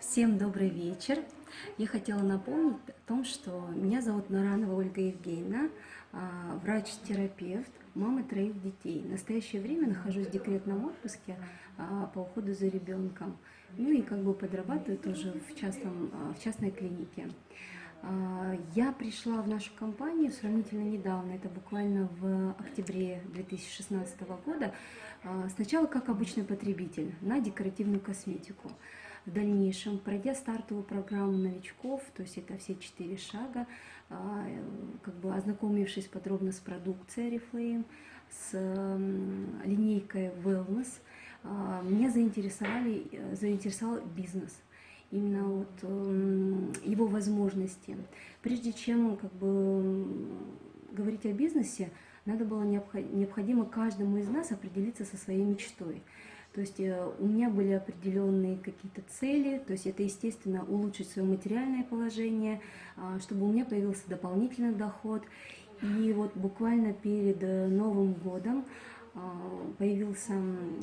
Всем добрый вечер. Я хотела напомнить о том, что меня зовут Наранова Ольга Евгеньевна, а, врач-терапевт, мама троих детей. В настоящее время нахожусь в декретном отпуске а, по уходу за ребенком. Ну и как бы подрабатываю тоже в, частном, а, в частной клинике. Я пришла в нашу компанию сравнительно недавно, это буквально в октябре 2016 года, сначала как обычный потребитель на декоративную косметику. В дальнейшем, пройдя стартовую программу новичков, то есть это все четыре шага, а, как бы ознакомившись подробно с продукцией Oriflame, с линейкой Wellness, а, меня заинтересовали, заинтересовал бизнес, именно вот его возможности. Прежде чем как бы говорить о бизнесе, надо было необходимо каждому из нас определиться со своей мечтой. То есть э, у меня были определенные какие-то цели, то есть это, естественно, улучшить свое материальное положение, а, чтобы у меня появился дополнительный доход. И вот буквально перед э, Новым годом появился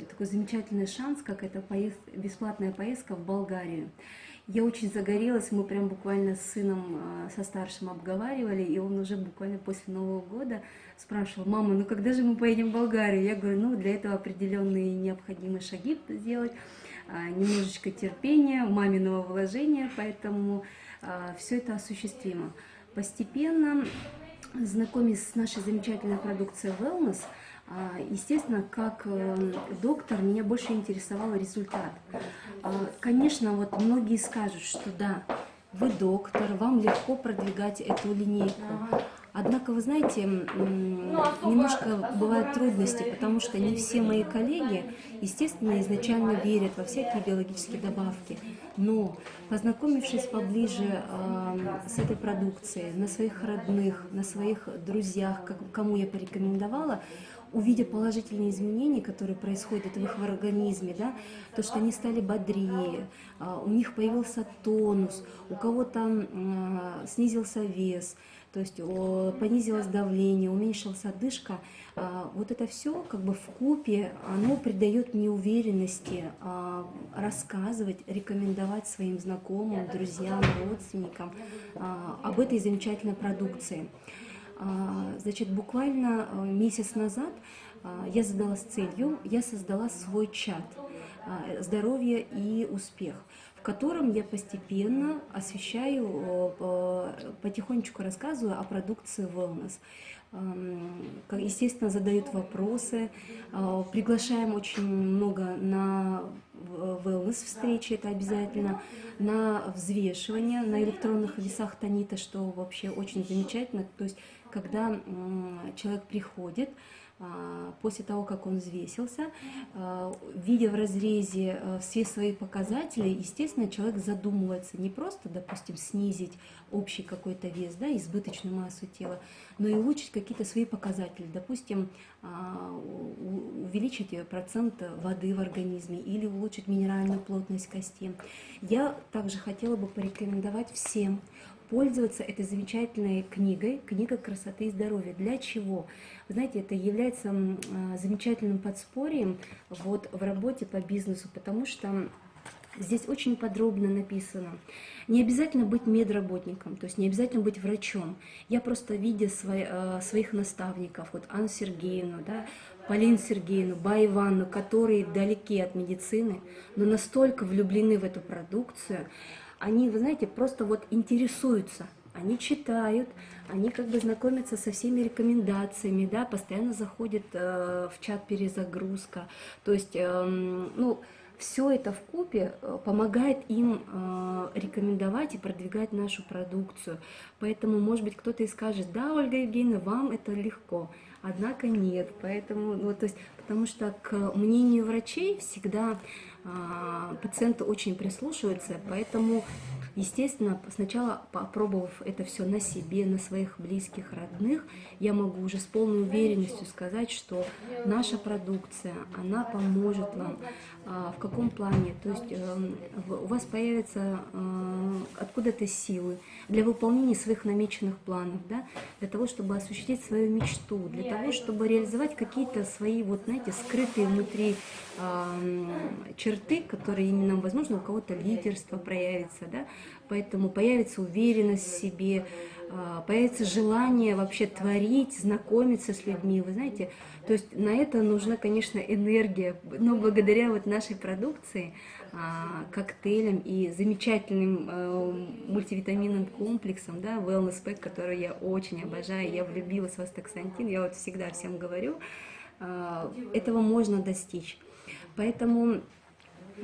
такой замечательный шанс, как это поезд, бесплатная поездка в Болгарию. Я очень загорелась, мы прям буквально с сыном, а, со старшим обговаривали, и он уже буквально после Нового года спрашивал, мама, ну когда же мы поедем в Болгарию? Я говорю, ну для этого определенные необходимые шаги сделать, а, немножечко терпения, маминого вложения, поэтому все это осуществимо. Постепенно, знакомясь с нашей замечательной продукцией Wellness, естественно, как э, доктор меня больше интересовал результат. А, конечно, вот многие скажут, что да, вы доктор, вам легко продвигать эту линейку. Однако, вы знаете, ну, немножко бывают трудности, потому что не все мои коллеги, естественно, изначально верят во всякие биологические добавки. Но, познакомившись поближе с этой продукцией, на своих родных, на своих друзьях, кому я порекомендовала, увидя положительные изменения, которые происходят в их организме, да, то, что они стали бодрее, а, у них появился тонус, у кого-то а, снизился вес, то есть понизилось давление, уменьшилась одышка, а, вот это все как бы в купе, оно придает мне уверенности рассказывать, рекомендовать своим знакомым, друзьям, родственникам об этой замечательной продукции. А, значит, буквально э, месяц назад а, я задалась целью, я создала свой чат а, «Здоровье и успех», в котором я постепенно освещаю, потихонечку рассказываю о продукции Wellness. Естественно, задают вопросы, приглашаем очень много на wellness встречи, это обязательно, на взвешивание, на электронных весах Танита, что вообще очень замечательно. То есть когда человек приходит, после того, как он взвесился, а, видя в разрезе а, все свои показатели, естественно, человек задумывается не просто, допустим, снизить общий какой-то вес, да, избыточную массу тела, но и улучшить какие-то свои показатели, допустим, увеличить процент воды в организме или улучшить минеральную плотность кости. Я также хотела бы порекомендовать всем пользоваться этой замечательной книгой, книга красоты и здоровья. Для чего? Вы знаете, это является а, замечательным подспорьем вот в работе по бизнесу, потому что Здесь очень подробно написано. Не обязательно быть медработником, то есть не обязательно быть врачом. Я просто, видя свои, а, своих наставников, вот Анну Сергеевну, да, Полину Сергеевну, Ба которые далеки от медицины, но настолько влюблены в эту продукцию, они, вы знаете, просто вот интересуются, они читают, они как бы знакомятся со всеми рекомендациями, да, постоянно заходят э, в чат перезагрузка, то есть, э, ну, все это в купе э, помогает им э, рекомендовать и продвигать нашу продукцию. Поэтому, может быть, кто-то и скажет, да, Ольга Евгеньевна, вам это легко. Однако нет. Поэтому, ну, то есть, потому что к мнению врачей всегда пациенты очень прислушиваются, поэтому Естественно, сначала попробовав это все на себе, на своих близких, родных, я могу уже с полной уверенностью сказать, что наша продукция, она поможет вам. А, в каком плане? То есть эм, у вас появятся э, откуда-то силы для выполнения своих намеченных планов, да? для того, чтобы осуществить свою мечту, для того, чтобы реализовать какие-то свои, вот знаете, скрытые внутри черты, которые именно, возможно, у кого-то лидерство проявится, да, поэтому появится уверенность в себе, а, появится желание вообще творить, знакомиться с людьми, вы знаете, то есть на это нужна, конечно, энергия, но благодаря вот нашей продукции, а, коктейлям и замечательным э, мультивитаминным комплексом, да, Wellness Pack, который я очень обожаю, я влюбилась в астаксантин, я вот всегда всем говорю, а, этого можно достичь. Поэтому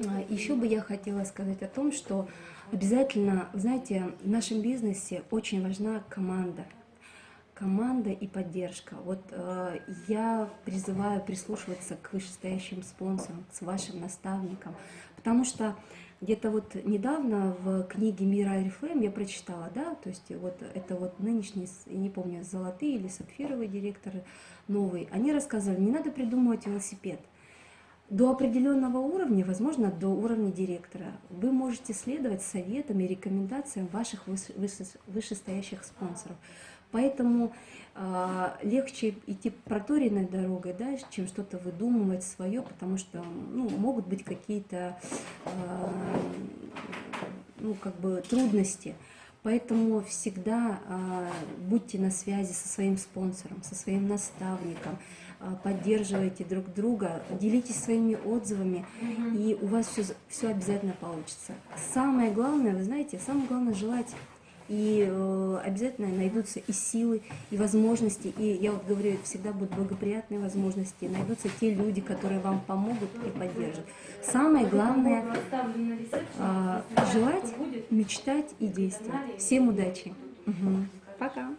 а, еще бы я хотела сказать о том, что обязательно, знаете, в нашем бизнесе очень важна команда. Команда и поддержка. Вот э, я призываю прислушиваться к вышестоящим спонсорам, к вашим наставникам, потому что где-то вот недавно в книге Мира Арифлейм я прочитала, да, то есть вот это вот нынешний, с- я не помню, золотые или сапфировые директоры новые, они рассказывали, не надо придумывать велосипед, до определенного уровня, возможно, до уровня директора, вы можете следовать советам и рекомендациям ваших выс- вышестоящих спонсоров. Поэтому а, легче идти проторенной дорогой, да, чем что-то выдумывать свое, потому что ну, могут быть какие-то а, ну, как бы трудности. Поэтому всегда а, будьте на связи со своим спонсором, со своим наставником, поддерживайте друг друга, делитесь своими отзывами, и у вас все, все обязательно получится. Самое главное, вы знаете, самое главное желать. И э, обязательно найдутся и силы, и возможности, и я вот говорю, всегда будут благоприятные возможности, найдутся те люди, которые вам помогут и поддержат. Самое главное а, желать, мечтать и действовать. Всем удачи. Мгм. Пока.